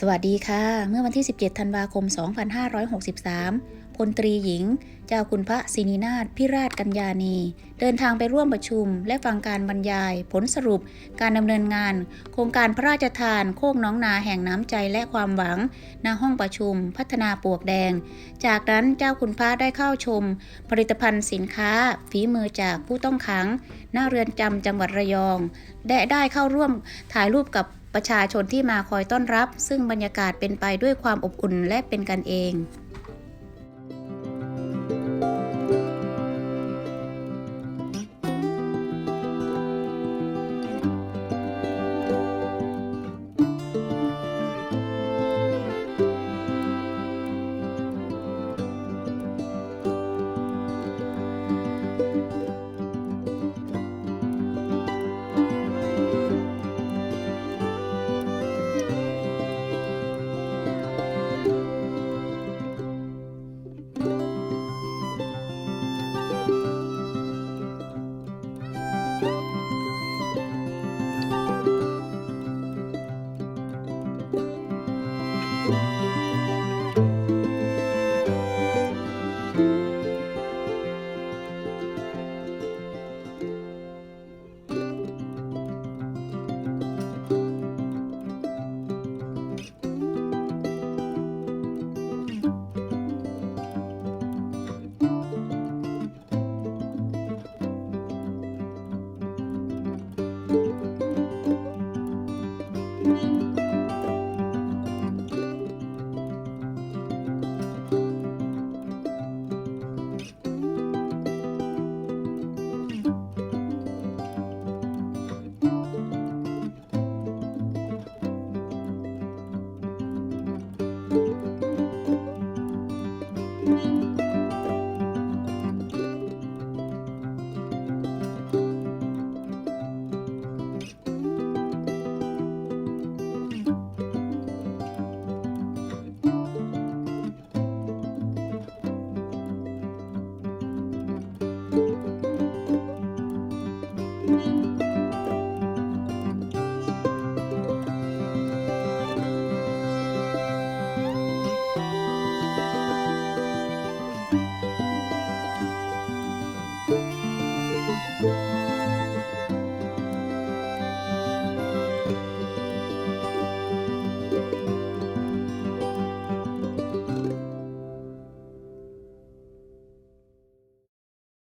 สวัสดีค่ะ เมื่อวันที่ 17 ธันวาคม 2563 พลตรีหญิง เจ้าคุณพระศินีนาถพิราชกัญญานีเดินทางไปร่วมประชุม และฟังการบรรยาย ผลสรุป การดำเนินงาน โครงการพระราชทาน โคกน้องนาแห่งน้ำใจและความหวังณห้องประชุม พัฒนาปวกแดง จากนั้นเจ้าคุณพระได้เข้าชม ผลิตภัณฑ์สินค้า ฝีมือจากผู้ต้องขังหน้าเรือนจำจังหวัดระยอง และได้เข้าร่วมถ่ายรูปกับประชาชนที่มาคอยต้อนรับ ซึ่งบรรยากาศเป็นไปด้วยความอบอุ่นและเป็นกันเอง เ